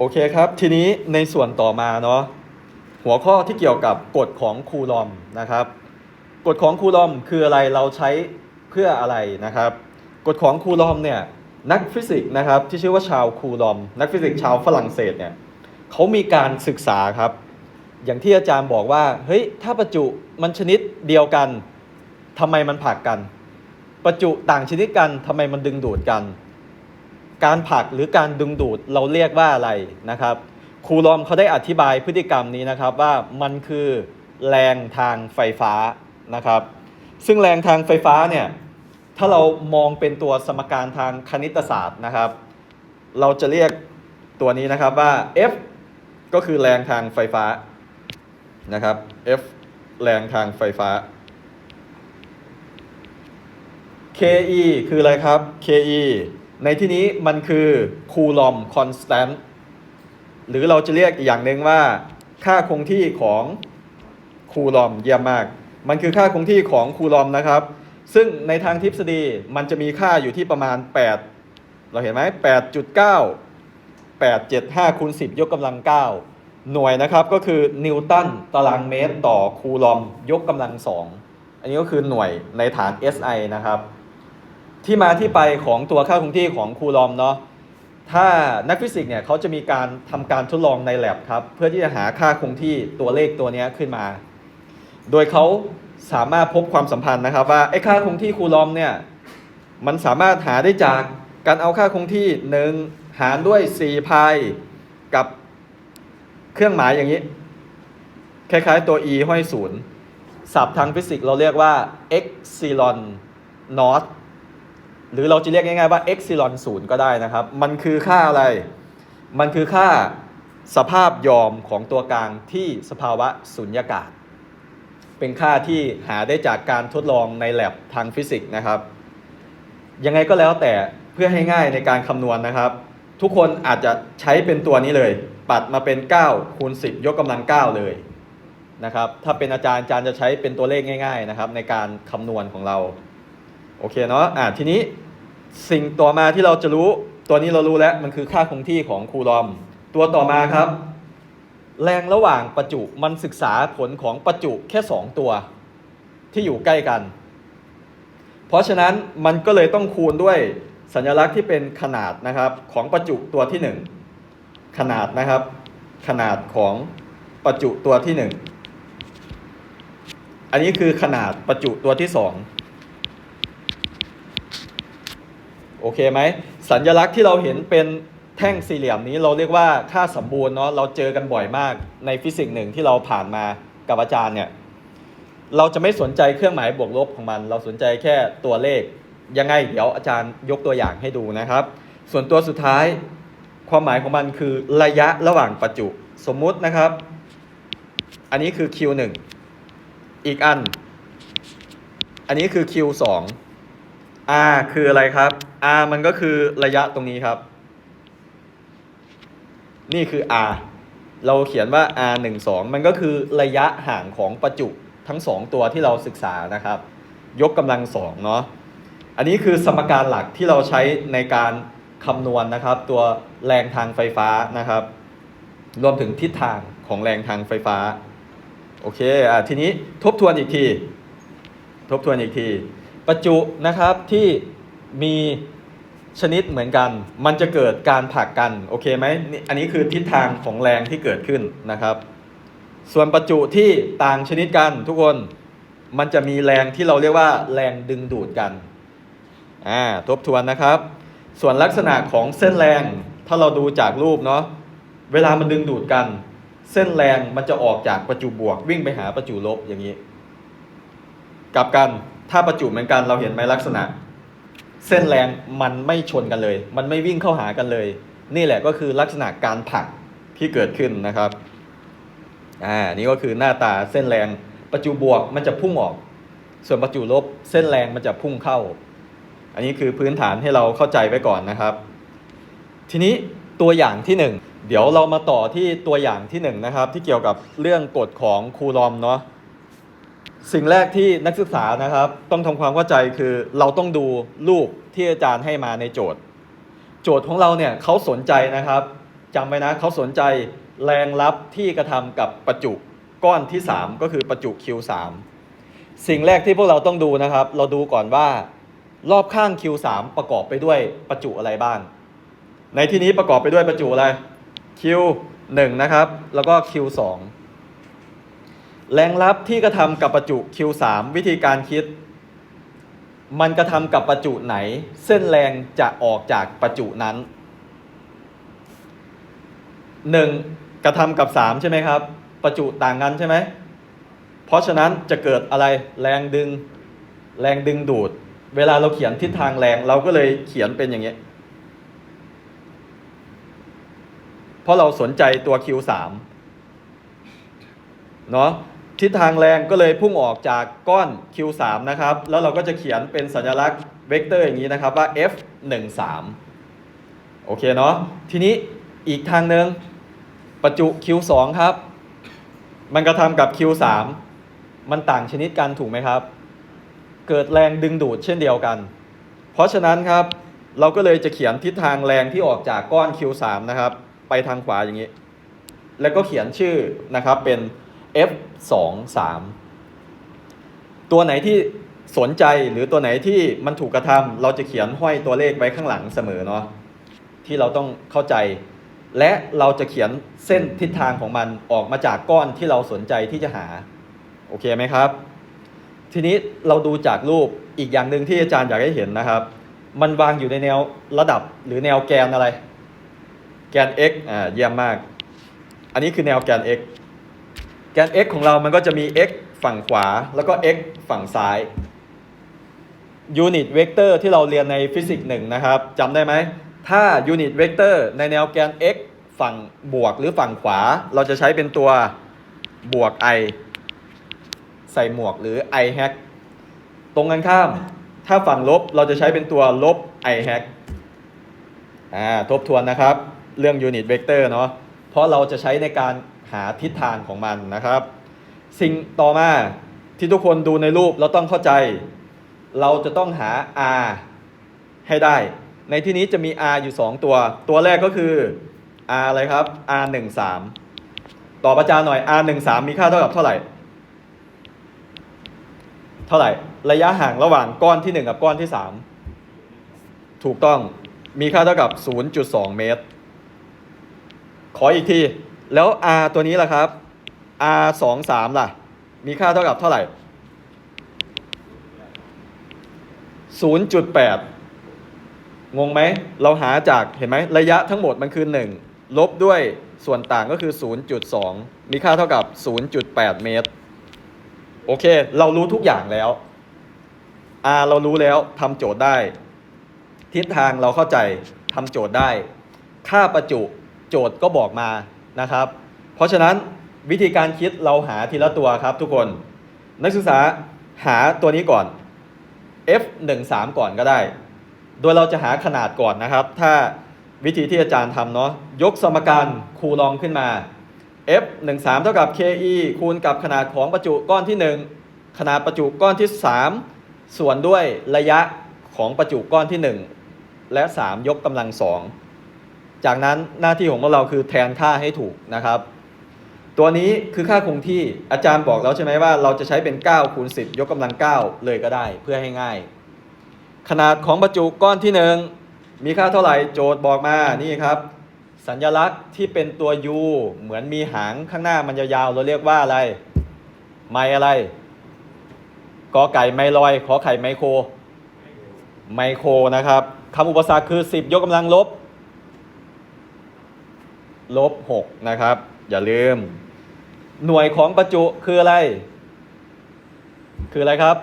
โอเคครับ ทีนี้ในส่วนต่อมาเนาะหัวข้อที่เกี่ยวกับกฎของคูลอมนะครับ กฎของคูลอมคืออะไรเราใช้เพื่ออะไรนะครับ กฎของคูลอมเนี่ยนักฟิสิกส์นะครับที่ชื่อว่าชาวคูลอม นักฟิสิกส์ชาวฝรั่งเศสเนี่ยเขามีการศึกษาครับ อย่างที่อาจารย์บอกว่าเฮ้ยถ้าประจุมันชนิดเดียวกันทำไมมันผลักกัน ประจุต่างชนิดกันทำไมมันดึงดูดกัน การผลักหรือการดึงดูดเราเรียกว่าอะไรนะครับครูลอมเขาได้อธิบายพฤติกรรมนี้นะครับว่ามันคือแรงทางไฟฟ้านะครับ ซึ่งแรงทางไฟฟ้าเนี่ยถ้าเรามองเป็นตัวสมการทางคณิตศาสตร์นะครับ เราจะเรียกตัวนี้นะครับว่า F ก็คือแรงทางไฟฟ้านะครับ F แรงทางไฟฟ้า KE คืออะไรครับ KE ในที่นี้มันคือคูลอมคอนสแตนต์หรือเราจะเรียกอีกอย่างหนึ่งว่า ค่าคงที่ของคูลอมเยี่ยมมาก มันคือค่าคงที่ของคูลอมนะครับ ซึ่งในทางทฤษฎีมันจะมีค่าอยู่ที่ประมาณ 8 เราเห็นไหม8.9 875คูณ10 ยกกำลัง 9 หน่วยนะครับก็คือนิวตันตารางเมตรต่อคูลอมยกกำลัง 2 อันนี้ก็คือหน่วยในฐาน SI นะครับ ที่มาที่ไปของตัวค่าคงที่ของคูลอมเนาะถ้านักฟิสิกส์เนี่ยเขาจะมีการทำการทดลองใน lab ครับ เพื่อที่จะหาค่าคงที่ตัวเลขตัวเนี้ยขึ้นมา โดยเขาสามารถพบความสัมพันธ์นะครับ ว่าไอ้ค่าคงที่คูลอมเนี่ยมันสามารถหาได้จากการเอาค่าคงที่หนึ่งหารด้วย4พายกับเครื่องหมายอย่างนี้ คล้ายๆตัว e ห้อยศูนย์ศัพท์ทางฟิสิกส์เราเรียกว่า epsilon naught หรือเราจะเรียกง่ายๆว่า epsilon ศูนย์ก็ได้นะครับ มันคือค่าอะไร มันคือค่าสภาพยอมของตัวกลางที่สภาวะสุญญากาศ เป็นค่าที่หาได้จากการทดลองใน lab ทางฟิสิกส์นะครับ ยังไงก็แล้วแต่เพื่อให้ง่ายในการคำนวณนะครับ ทุกคนอาจจะใช้เป็นตัวนี้เลย ปัดมาเป็น 9 คูณ 10 ยกกำลัง 9 เลยนะครับ ถ้าเป็นอาจารย์อาจารย์จะใช้เป็นตัวเลขง่าย ๆนะครับ ในการคำนวณของเรา โอเคเนาะอ่าทีนี้ สิ่งต่อมาที่เราจะรู้ตัวนี้เรารู้แล้วมันคือค่าคงที่ของคูลอม ตัวต่อมาครับ แรงระหว่างประจุมันศึกษาผลของประจุแค่ 2 ตัว ที่อยู่ใกล้กัน เพราะฉะนั้นมันก็เลยต้องคูณด้วยสัญลักษณ์ที่เป็นขนาดนะครับของประจุตัวที่ 1 ขนาดนะครับ ขนาดของประจุตัวที่ 1 อันนี้คือขนาดประจุตัวที่ 2 โอเคไหมสัญลักษณ์ที่เราเห็นเป็นแท่งสี่เหลี่ยมนี้เราเรียกว่าค่าสมบูรณ์เนาะเราเจอกันบ่อยมากในฟิสิกส์หนึ่งที่เราผ่านมากับอาจารย์เนี่ยเราจะไม่สนใจเครื่องหมายบวกลบของมัน เราสนใจแค่ตัวเลขยังไงเดี๋ยวอาจารย์ยกตัวอย่างให้ดูนะครับ ส่วนตัวสุดท้ายความหมายของมันคือระยะระหว่างประจุ สมมุตินะครับ อันนี้คือ Q1 อีกอัน อันนี้คือ Q2 R คืออะไรครับ R มันก็คือระยะตรงนี้ครับ นี่คือ R เราเขียนว่า R 1 2มันก็คือระยะห่างของประจุทั้ง 2 ตัวที่เราศึกษานะครับ ยกกำลังสองเนาะอันนี้คือสมการหลักที่เราใช้ในการคำนวณนะครับ ตัวแรงทางไฟฟ้านะครับ รวมถึงทิศทางของแรงทางไฟฟ้า โอเคอะทีนี้ทบทวนอีกที ทบทวนอีกที ประจุนะครับที่ มีชนิดเหมือนกัน มันจะเกิดการผลักกัน โอเคไหม อันนี้คือทิศทางของแรงที่เกิดขึ้นนะครับ ส่วนประจุที่ต่างชนิดกันทุกคน มันจะมีแรงที่เราเรียกว่า แรงดึงดูดกัน อ่า ทบทวนนะครับ ส่วนลักษณะของเส้นแรง ถ้าเราดูจากรูปเนาะ เวลามันดึงดูดกัน เส้นแรงมันจะออกจากประจุบวก วิ่งไปหาประจุลบอย่างนี้ กลับกัน ถ้าประจุเหมือนกันเราเห็นไหมลักษณะ เส้นแรงมันไม่ชนกันเลย มันไม่วิ่งเข้าหากันเลย นี่แหละก็คือลักษณะการผลักที่เกิดขึ้นนะครับอ่านี่ก็คือหน้าตาเส้นแรงประจุบวกมันจะพุ่งออก ส่วนประจุลบเส้นแรงมันจะพุ่งเข้า อันนี้คือพื้นฐานให้เราเข้าใจไว้ก่อนนะครับ ทีนี้ตัวอย่างที่หนึ่งเดี๋ยวเรามาต่อที่ตัวอย่างที่หนึ่งนะครับที่เกี่ยวกับเรื่องกฎของคูลอมเนาะ สิ่งแรกที่นักศึกษานะครับ ต้องทำความเข้าใจคือเราต้องดูรูปที่อาจารย์ให้มาในโจทย์ โจทย์ของเราเนี่ยเขาสนใจนะครับจำไว้นะเขาสนใจแรงลับที่กระทำกับประจุก้อนที่ 3 ก็คือประจุ Q3 สิ่งแรกที่พวกเราต้องดูนะครับ เราดูก่อนว่ารอบข้าง Q3 ประกอบไปด้วยประจุอะไรบ้าง ในที่นี้ประกอบไปด้วยประจุอะไร Q1 นะครับ แล้วก็ Q2 แรงลับที่กระทำกับประจุ Q3 วิธีการคิด มันกระทำกับประจุไหน เส้นแรงจะออกจากประจุนั้น 1. กระทำกับ 3 ใช่ไหมครับ ประจุต่างกันใช่ไหมเพราะฉะนั้นจะเกิดอะไรแรงดึง แรงดึงดูด เวลาเราเขียนทิศทางแรงเราก็เลยเขียนเป็นอย่างนี้ เพราะเราสนใจตัว Q3 เนาะ ทิศทางแรงก็เลยพุ่งออกจากก้อน Q3 นะครับ แล้วเราก็จะเขียนเป็นสัญลักษณ์เวกเตอร์อย่างนี้นะครับว่า F13 โอเคเนาะ ทีนี้อีกทางหนึ่งประจุ Q2 ครับ มันกระทำกับ Q3 มันต่างชนิดกันถูกไหมครับ เกิดแรงดึงดูดเช่นเดียวกัน เพราะฉะนั้นครับ เราก็เลยจะเขียนทิศทางแรงที่ออกจากก้อน Q3 นะครับ ไปทางขวาอย่างนี้ แล้วก็เขียนชื่อนะครับเป็น F23 ตัวไหนที่สนใจหรือตัวไหนที่มันถูกกระทำเราจะเขียนห้อยตัวเลขไว้ข้างหลังเสมอเนาะที่เราต้องเข้าใจ และเราจะเขียนเส้นทิศทางของมันออกมาจากก้อนที่เราสนใจที่จะหา โอเคไหมครับ ทีนี้เราดูจากรูปอีกอย่างหนึ่งที่อาจารย์อยากให้เห็นนะครับ มันวางอยู่ในแนวระดับหรือแนวแกนอะไร แกน x อ่าเยี่ยมมาก อันนี้คือแนวแกน x แกน x ของเรามันก็จะมี x ฝั่งขวาแล้วก็ x ฝั่งซ้ายยูนิตเวกเตอร์ที่เราเรียนในฟิสิกส์หนึ่งนะครับจำได้ไหม ถ้ายูนิตเวกเตอร์ในแนวแกน x ฝั่งบวกหรือฝั่งขวา เราจะใช้เป็นตัวบวก i ใส่หมวกหรือ i hat ตรงกันข้าม ถ้าฝั่งลบเราจะใช้เป็นตัวลบ i hat อ่าทบทวนนะครับ เรื่องยูนิตเวกเตอร์เนาะเพราะเราจะใช้ในการ หาทิศทางของมันนะครับ สิ่งต่อมาที่ทุกคนดูในรูปเราต้องเข้าใจ เราจะต้องหา r ให้ได้ ในที่นี้จะมี r อยู่ 2 ตัว ตัวแรกก็คือ r อะไรครับ r 1 3ต่อประจานหน่อย r 1 3มีค่าเท่ากับเท่าไหร่ เท่าไหร่ ระยะห่างระหว่างก้อนที่ 1 กับก้อนที่ 3 ถูกต้องมีค่าเท่ากับ 0.2 เมตร ขออีกที แล้ว r ตัวนี้ล่ะครับ r 2 3ล่ะ มีค่าเท่ากับเท่าไหร่0.8งงไหม เราหาจากเห็นไหมระยะทั้งหมดมันคือ1ลบด้วยส่วนต่างก็คือ 0.2 มีค่าเท่ากับ 0.8 เมตร โอเค เรารู้ทุกอย่างแล้ว R เรารู้แล้วทำโจทย์ได้ ทิศทางเราเข้าใจทำโจทย์ได้ ค่าประจุโจทย์ก็บอกมา นะครับ เพราะฉะนั้นวิธีการคิดเราหาทีละตัวครับทุกคน นักศึกษาหาตัวนี้ก่อน F 1 3ก่อนก็ได้ โดยเราจะหาขนาดก่อนนะครับ ถ้าวิธีที่อาจารย์ทำเนาะยกสมการคูลองขึ้นมา F 1 3เท่ากับ KE คูณกับขนาดของประจุก้อนที่ 1 ขนาดประจุก้อนที่ 3 ส่วนด้วยระยะของประจุก้อนที่ 1 และ 3 ยกกำลัง2 จากนั้นหน้าที่ของพวกเราคือแทนค่าให้ถูกนะครับ ตัวนี้คือค่าคงที่อาจารย์บอกแล้วใช่ไหมว่า เราจะใช้เป็น 9 คูณ 10 ยกกำลัง 9 เลยก็ได้เพื่อให้ง่าย ขนาดของประจุก้อนที่ 1 มีค่าเท่าไหร่โจทย์บอกมานี่ครับ สัญลักษณ์ที่เป็นตัว U เหมือนมีหางข้างหน้ามันยาวๆเราเรียกว่าอะไร ไมอะไรกอไก่ไมลอยขอไข่ไมโครไมโครนะครับคำอุปสรรคคือ 10 ยกกำลังลบ ลบ6นะครับ อย่าลืม หน่วยของประจุคืออะไร คืออะไรครับ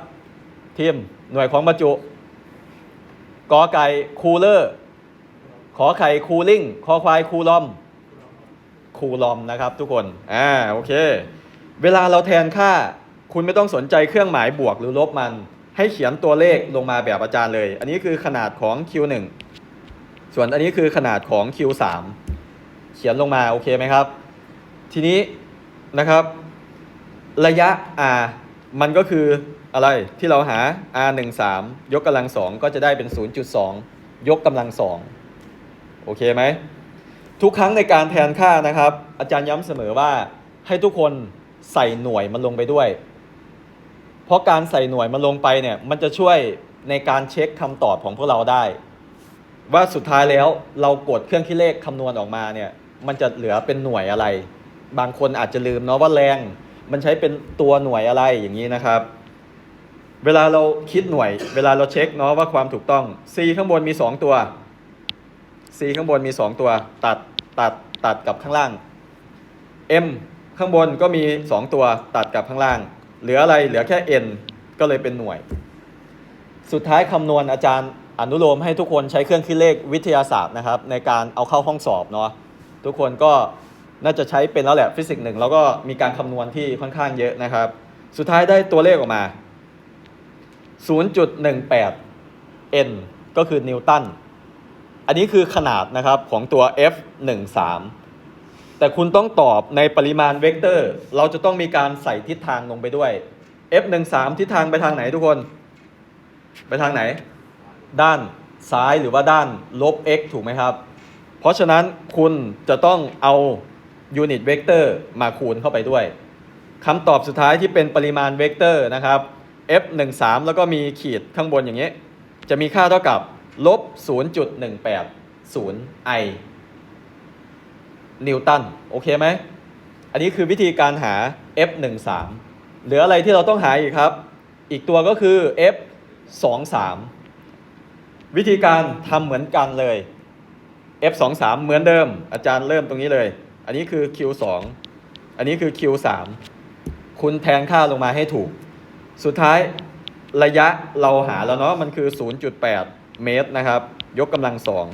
ทีมหน่วยของประจุกอไก่คูลเลอร์ ขอไข่คูลิ่งคอควายคูลอม คูลอมนะครับทุกคน อ่าโอเค เวลาเราแทนค่า คุณไม่ต้องสนใจเครื่องหมายบวกหรือลบมัน ให้เขียนตัวเลขลงมาแบบอาจารย์เลย อันนี้คือขนาดของ Q1 ส่วนอันนี้คือขนาดของ Q3 เขียนลงมาโอเคไหมครับ ทีนี้นะครับ ระยะ r มันก็คืออะไรที่เราหา r 1 3ยกกำลัง2ก็จะได้เป็น 0.2 ยกกำลัง2โอเคไหมทุกครั้งในการแทนค่านะครับ อาจารย์ย้ำเสมอว่าให้ทุกคนใส่หน่วยมันลงไปด้วย เพราะการใส่หน่วยมันลงไปเนี่ยมันจะช่วยในการเช็คคำตอบของพวกเราได้ ว่าสุดท้ายแล้วเรากดเครื่องคิดเลขคำนวณออกมาเนี่ย มันจะเหลือเป็นหน่วยอะไร บางคนอาจจะลืมเนาะว่าแรง มันใช้เป็นตัวหน่วยอะไรอย่างนี้นะครับ เวลาเราคิดหน่วย เวลาเราเช็คเนาะว่าความถูกต้อง C ข้างบนมี 2 ตัว C ข้างบนมี 2 ตัว ตัดตัดตัดกับข้างล่าง M ข้างบนก็มี 2 ตัวตัดกับข้างล่าง เหลืออะไรเหลือแค่ N ก็เลยเป็นหน่วย สุดท้ายคำนวณอาจารย์อนุโลมให้ทุกคนใช้เครื่องคิดเลขวิทยาศาสตร์นะครับ ในการเอาเข้าห้องสอบเนาะ ทุกคนก็น่าจะใช้เป็นแล้วแหละฟิสิกส์หนึ่งแล้วก็มีการคำนวณที่ค่อนข้างเยอะนะครับ สุดท้ายได้ตัวเลขออกมา 0.18 n ก็คือนิวตัน อันนี้คือขนาดนะครับของตัว f 1 3แต่คุณต้องตอบในปริมาณเวกเตอร์ เราจะต้องมีการใส่ทิศทางลงไปด้วย f 1 3ทิศทางไปทางไหนทุกคน ไปทางไหน ด้านซ้ายหรือว่าด้านลบ x ถูกไหมครับ เพราะฉะนั้นคุณจะต้องเอายูนิตเวกเตอร์มาคูณเข้าไปด้วยคำตอบสุดท้ายที่เป็นปริมาณเวกเตอร์นะครับ f 1 3แล้วก็มีขีดข้างบนอย่างนี้จะมีค่าเท่ากับลบ0.180 i นิวตันโอเคไหม อันนี้คือวิธีการหา f 1 3เหลืออะไรที่เราต้องหาอีกครับ อีกตัวก็คือ f 2 3วิธีการทำเหมือนกันเลย f 2 3 เหมือนเดิม อาจารย์เริ่มตรงนี้เลย อันนี้คือ q 2 อันนี้คือ q 3 คุณแทนค่าลงมาให้ถูก สุดท้ายระยะเราหาแล้วเนาะมันคือ 0.8 เมตรนะครับ ยกกำลังสอง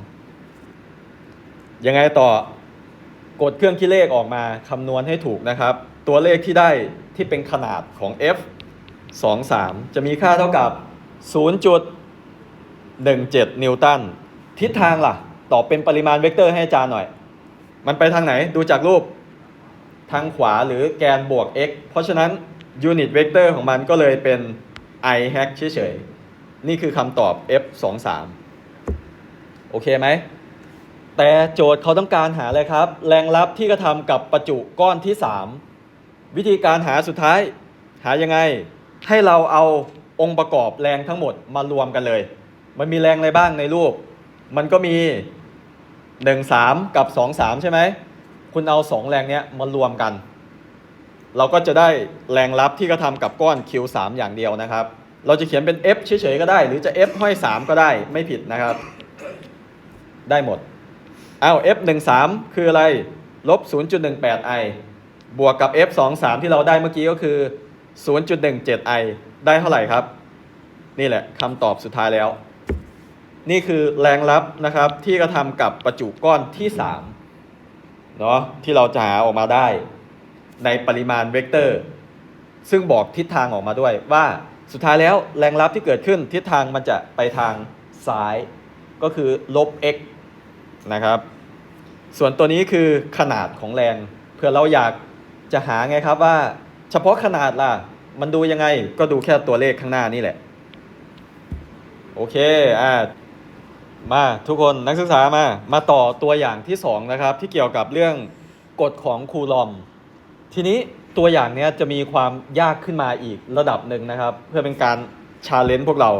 ยังไงต่อกดเครื่องคิดเลขออกมาคำนวณให้ถูกนะครับ ตัวเลขที่ได้ที่เป็นขนาดของ f 2 3 จะมีค่าเท่ากับ 0.17 นิวตัน ทิศทางล่ะ ตอบเป็นปริมาณเวกเตอร์ให้อาจารย์หน่อย มันไปทางไหนดูจากรูปทางขวาหรือแกนบวก x เพราะฉะนั้นยูนิตเวกเตอร์ของมันก็เลยเป็น i hack เฉยๆ นี่คือคำตอบ f 2 3โอเคไหม แต่โจทย์เขาต้องการหาอะไรครับ แรงลับที่กระทำกับประจุก้อนที่ 3 วิธีการหาสุดท้าย หายังไง ให้เราเอาองค์ประกอบแรงทั้งหมดมารวมกันเลย มันมีแรงอะไรบ้างในรูป มันก็มี 1 3 กับ 2 3 ใช่ไหม คุณเอา 2 แรงเนี้ยมารวมกัน เราก็จะได้แรงลับที่กระทำกับก้อน Q3 อย่างเดียวนะครับ เราจะเขียนเป็น F เฉยๆก็ได้ หรือจะ F ห้อย 3 ก็ได้ไม่ผิดนะครับ ได้หมดเอา F 1 3คืออะไรลบ 0.18 i บวกกับ F 2 3ที่เราได้เมื่อกี้ก็คือ 0.17 i ได้เท่าไหร่ครับ นี่แหละคำตอบสุดท้ายแล้ว นี่คือแรงลับนะครับที่กระทำกับประจุก้อนที่3เนาะที่เราจะหาออกมาได้ ในปริมาณเวกเตอร์ ซึ่งบอกทิศทางออกมาด้วยว่าสุดท้ายแล้วแรงลับที่เกิดขึ้นทิศทางมันจะไปทางซ้ายก็คือลบ x นะครับ ส่วนตัวนี้คือขนาดของแรงเพื่อเราอยากจะหาไงครับว่า เฉพาะขนาดล่ะ มันดูยังไงก็ดูแค่ตัวเลขข้างหน้านี่แหละ โอเค อ่า มาทุกคนนักศึกษามา มาต่อตัวอย่างที่2นะครับที่เกี่ยวกับเรื่องกฎของคูลอม ทีนี้ตัวอย่างเนี้ยจะมีความยากขึ้นมาอีกระดับหนึ่งนะครับ เพื่อเป็นการชาเลนจ์พวกเรา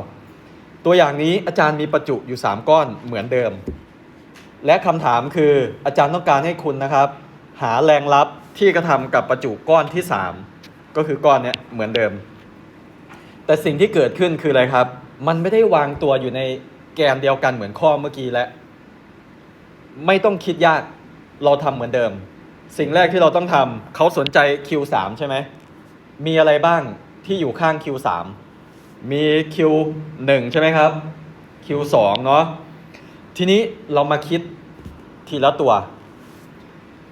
ตัวอย่างนี้อาจารย์มีประจุอยู่ 3 ก้อนเหมือนเดิม และคำถามคืออาจารย์ต้องการให้คุณนะครับ หาแรงลับที่กระทำกับประจุก้อนที่ 3 ก็คือก้อนเนี้ยเหมือนเดิม แต่สิ่งที่เกิดขึ้นคืออะไรครับ มันไม่ได้วางตัวอยู่ใน แกนเดียวกันเหมือนข้อเมื่อกี้แล้วไม่ต้องคิดยากเราทำเหมือนเดิม สิ่งแรกที่เราต้องทำเขาสนใจ Q3 ใช่ไหมมีอะไรบ้างที่อยู่ข้าง Q3 มี Q1 ใช่ไหมครับ Q2 เนาะทีนี้เรามาคิดทีละตัว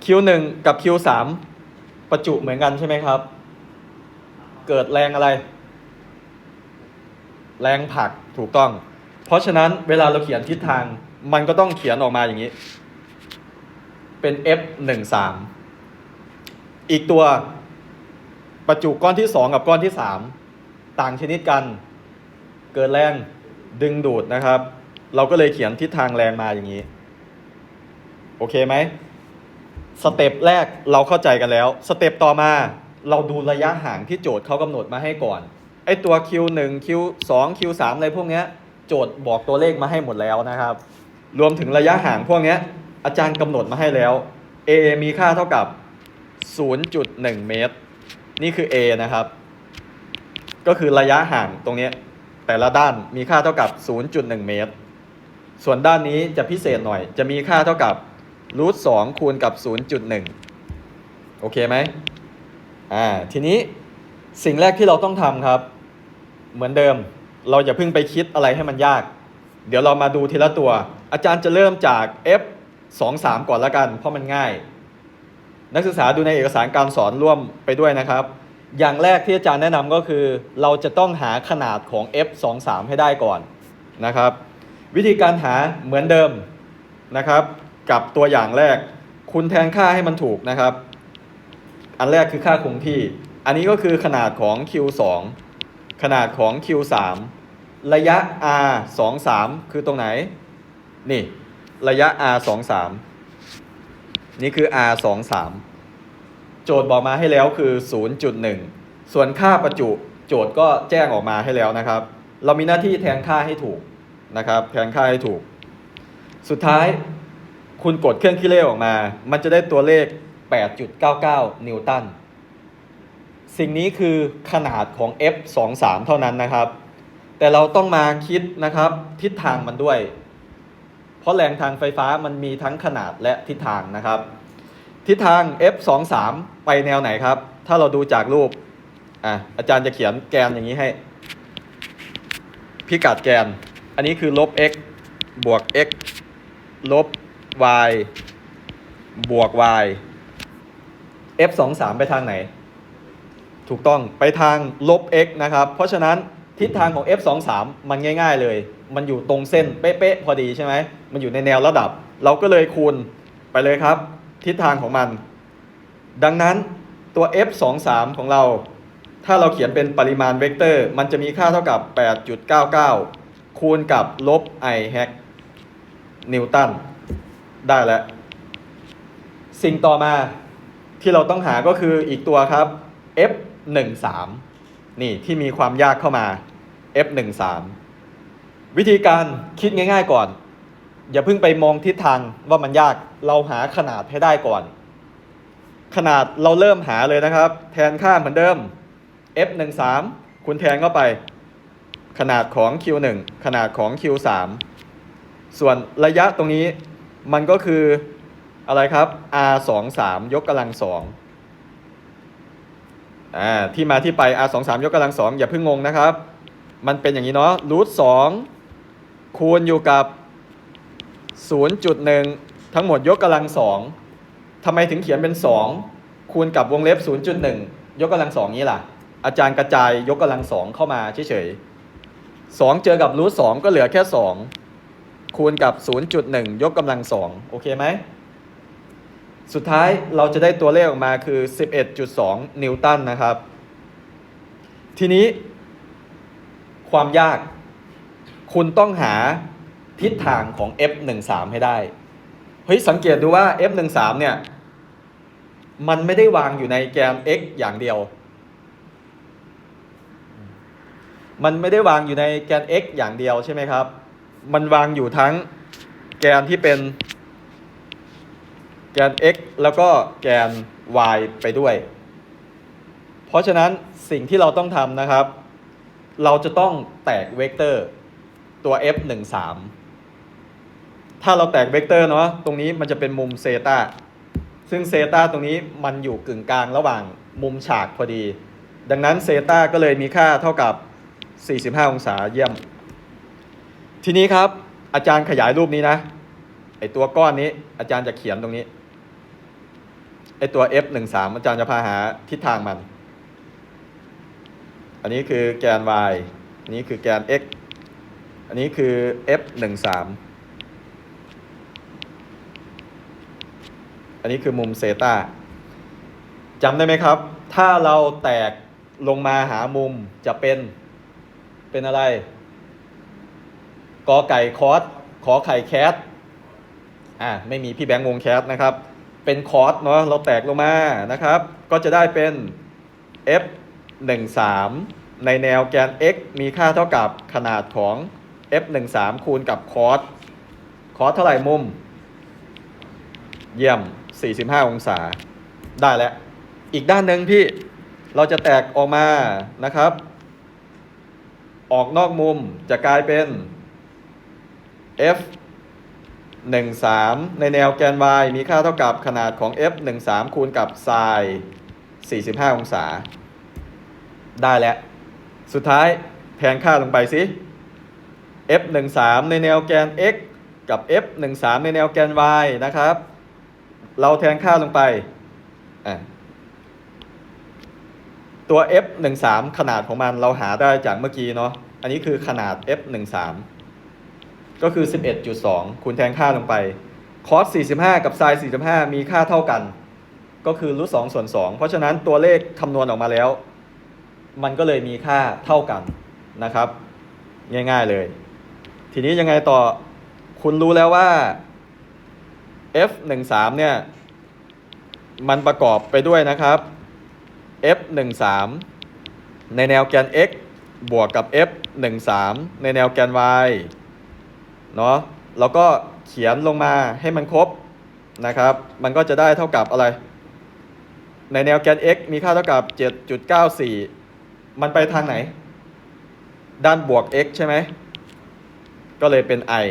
Q1 กับ Q3 ประจุเหมือนกันใช่ไหมครับ เกิดแรงอะไร แรงผลักถูกต้อง เพราะฉะนั้นเวลาเราเขียนทิศทาง มันก็ต้องเขียนออกมาอย่างนี้ เป็น F 1 3อีกตัวประจุก้อนที่ 2 กับก้อนที่ 3 ต่างชนิดกัน เกิดแรงดึงดูดนะครับ เราก็เลยเขียนทิศทางแรงมาอย่างนี้ โอเคไหมสเต็ปแรกเราเข้าใจกันแล้ว สเต็ปต่อมาเราดูระยะห่างที่โจทย์เขากำหนดมาให้ก่อนไอตัว Q1 Q2 Q3 อะไรพวกเนี้ย โจทย์บอกตัวเลขมาให้หมดแล้วนะครับ รวมถึงระยะห่างพวกนี้อาจารย์กำหนดมาให้แล้ว A มีค่าเท่ากับ 0.1 เมตร นี่คือ A นะครับ ก็คือระยะห่างตรงนี้แต่ละด้านมีค่าเท่ากับ 0.1 เมตร ส่วนด้านนี้จะพิเศษหน่อย จะมีค่าเท่ากับรูทสองคูณกับ 0.1 โอเคไหมอ่า ทีนี้สิ่งแรกที่เราต้องทำครับ เหมือนเดิม เราอย่าเพิ่งไปคิดอะไรให้มันยาก เดี๋ยวเรามาดูทีละตัว อาจารย์จะเริ่มจาก F 2 3ก่อนละกัน เพราะมันง่าย นักศึกษาดูในเอกสารการสอนร่วมไปด้วยนะครับ อย่างแรกที่อาจารย์แนะนำก็คือ เราจะต้องหาขนาดของ F 2 3ให้ได้ก่อนนะครับ วิธีการหาเหมือนเดิมนะครับ กับตัวอย่างแรก คุณแทนค่าให้มันถูกนะครับ อันแรกคือค่าคงที่ อันนี้ก็คือขนาดของ Q2 ขนาดของ Q3 ระยะ R 2 3คือตรงไหน นี่ ระยะ R 2 3นี่คือ R 2 3โจทย์บอกมาให้แล้วคือ 0.1 ส่วนค่าประจุโจทย์ก็แจ้งออกมาให้แล้วนะครับ เรามีหน้าที่แทนค่าให้ถูกนะครับ แทนค่าให้ถูก สุดท้ายคุณกดเครื่องคิดเลขออกมา มันจะได้ตัวเลข 8.99 นิวตัน สิ่งนี้คือขนาดของ F 2 3 เท่านั้นนะครับ แต่เราต้องมาคิดนะครับทิศทางมันด้วย เพราะแรงทางไฟฟ้ามันมีทั้งขนาดและทิศทางนะครับ ทิศทาง F 2 3 ไปแนวไหนครับ ถ้าเราดูจากรูปอะอาจารย์จะเขียนแกนอย่างนี้ให้ พิกัดแกน อันนี้คือลบ x บวก x ลบ y บวก y f 2 3ไปทางไหน ถูกต้องไปทางลบ x นะครับ เพราะฉะนั้น ทิศทางของ f 2 3 มันง่าย ๆเลย มันอยู่ตรงเส้นเป๊ะๆพอดีใช่ไหม มันอยู่ในแนวระดับ เราก็เลยคูณไปเลยครับ ทิศทางของมัน ดังนั้นตัว f 2 3 ของเรา ถ้าเราเขียนเป็นปริมาณเวกเตอร์ มันจะมีค่าเท่ากับ 8.99 คูณกับลบ i แฮกนิวตัน ได้แล้ว สิ่งต่อมาที่เราต้องหาก็คืออีกตัวครับ f 1 3 นี่ที่มีความยากเข้ามา f 1 3 วิธีการคิดง่าย ๆก่อน อย่าเพิ่งไปมองทิศทางว่ามันยากเราหาขนาดให้ได้ก่อน ขนาดเราเริ่มหาเลยนะครับ แทนค่าเหมือนเดิม f 1 3 คุณแทนเข้าไป ขนาดของ q 1 ขนาดของ q 3 ส่วนระยะตรงนี้มันก็คืออะไรครับ r 2 3 ยกกำลังสอง อ่าที่มาที่ไป r 2 3ยกกำลังสองอย่าเพิ่งงงนะครับ มันเป็นอย่างนี้เนาะรูทสองคูณอยู่กับ 0.1 ทั้งหมดยกกำลังสองทำไมถึงเขียนเป็น 2 คูณกับวงเล็บ 0.1 ยกกำลังสองนี้ล่ะ อาจารย์กระจายยกกำลังสองเข้ามาเฉยๆ2 เจอกับรูทสองก็เหลือแค่ 2 คูณกับ 0.1 ยกกำลังสองโอเคไหม สุดท้ายเราจะได้ตัวเลขออกมาคือ 11.2 นิวตันนะครับ ทีนี้ ความยาก คุณต้องหาทิศทางของ F13 ให้ได้ เฮ้ยสังเกตดูว่า F13 เนี่ย มันไม่ได้วางอยู่ในแกน x อย่างเดียว มันไม่ได้วางอยู่ในแกน x อย่างเดียวใช่ไหมครับ มันวางอยู่ทั้งแกนที่เป็น แกน x แล้วก็แกน y ไปด้วย เพราะฉะนั้นสิ่งที่เราต้องทำนะครับ เราจะต้องแตกเวกเตอร์ตัว f 1 3ถ้าเราแตกเวกเตอร์เนาะตรงนี้มันจะเป็นมุมเซตาซึ่งเซตาตรงนี้มันอยู่กึ่งกลางระหว่างมุมฉากพอดี ดังนั้นเซตาก็เลยมีค่าเท่ากับ 45 องศาเยี่ยม ทีนี้ครับอาจารย์ขยายรูปนี้นะไอตัวก้อนนี้อาจารย์จะเขียนตรงนี้ ไอตัว f 1 3 อาจารย์จะพาหาทิศทางมัน อันนี้คือแกน y อันนี้คือแกน x อันนี้คือ f 1 3 อันนี้คือมุมเซตาจำได้ไหมครับ ถ้าเราแตกลงมาหามุมจะเป็นเป็นอะไรกอไก่คอสขอไข่แคสอ่าไม่มีพี่แบงค์วงแคสนะครับ เป็นคอร์สเนาะเราแตกลงมานะครับ ก็จะได้เป็น f 1 3ในแนวแกน x มีค่าเท่ากับขนาดของ f 1 3คูณกับคอร์สคอร์สเท่าไหร่มุม เยี่ยม 45 องศา ได้แล้ว อีกด้านหนึ่งพี่เราจะแตกออกมานะครับ ออกนอกมุมจะกลายเป็น f 1 3 ในแนวแกน y มีค่าเท่ากับขนาดของ f 1 3คูณกับ sin 45 องศา ได้แล้ว สุดท้ายแทนค่าลงไปสิ f 1 3ในแนวแกน x กับ f 1 3ในแนวแกน y นะครับ เราแทนค่าลงไป ตัว f 1 3ขนาดของมันเราหาได้จากเมื่อกี้เนาะ อันนี้คือขนาด f 1 3 ก็คือ 11.2 คูณแทนค่าลงไป cos 45 กับ sin 45 มีค่าเท่ากัน ก็คือรูท2ส่วน 2 เพราะฉะนั้นตัวเลขคำนวณออกมาแล้ว มันก็เลยมีค่าเท่ากันนะครับ ง่ายๆเลย ทีนี้ยังไงต่อ คุณรู้แล้วว่า f 1 3เนี่ย มันประกอบไปด้วยนะครับ f 1 3ในแนวแกน x บวกกับ f 1 3ในแนวแกน y เนาะแล้วก็เขียนลงมาให้มันครบนะครับ มันก็จะได้เท่ากับอะไร ในแนวแกน x มีค่าเท่ากับ 7.94 มันไปทางไหน ด้านบวก x ใช่ไหม ก็เลยเป็น i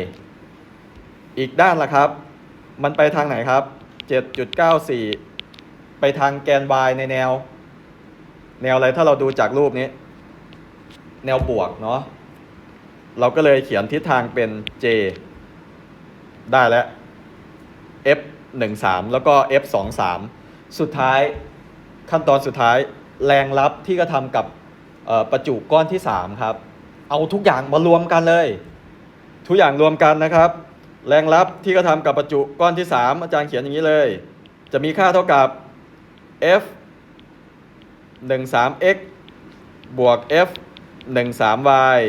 อีกด้านละครับ มันไปทางไหนครับ 7.94 ไปทางแกน y ในแนว แนวอะไรถ้าเราดูจากรูปนี้ แนวบวกเนาะ เราก็เลยเขียนทิศทางเป็น j ได้แล้ว f 1 3แล้วก็ f 2 3สุดท้ายขั้นตอนสุดท้ายแรงรับที่กระทำกับประจุก้อนที่ 3 ครับ เอาทุกอย่างมารวมกันเลย ทุกอย่างรวมกันนะครับ แรงรับที่กระทำกับประจุก้อนที่ 3 อาจารย์เขียนอย่างนี้เลย จะมีค่าเท่ากับ f 1 3 x บวก f 1 3 y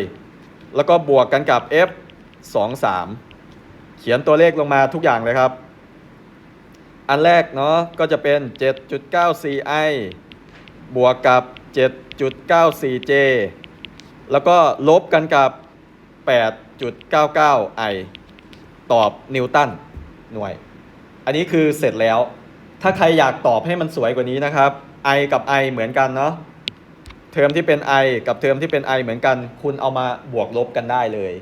แล้วก็บวกกันกับ f 2 3 เขียนตัวเลขลงมาทุกอย่างเลยครับ อันแรกเนาะก็จะเป็น 7.94i บวกกับ 7.94j แล้วก็ลบกันกับ 8.99i ตอบนิวตันหน่วย อันนี้คือเสร็จแล้ว ถ้าใครอยากตอบให้มันสวยกว่านี้นะครับ i กับ i เหมือนกันเนาะ เทอมที่เป็น i กับเทอมที่เป็น i เหมือนกัน คุณเอามาบวกลบกันได้เลย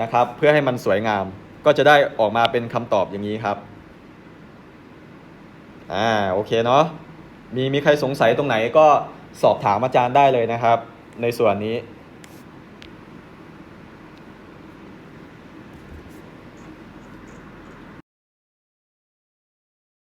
นะครับ เพื่อให้มันสวยงาม ก็จะได้ออกมาเป็นคำตอบอย่างนี้ครับอ่าโอเคเนาะมีมีใครสงสัยตรงไหนก็สอบถามอาจารย์ได้เลยนะครับ ในส่วนนี้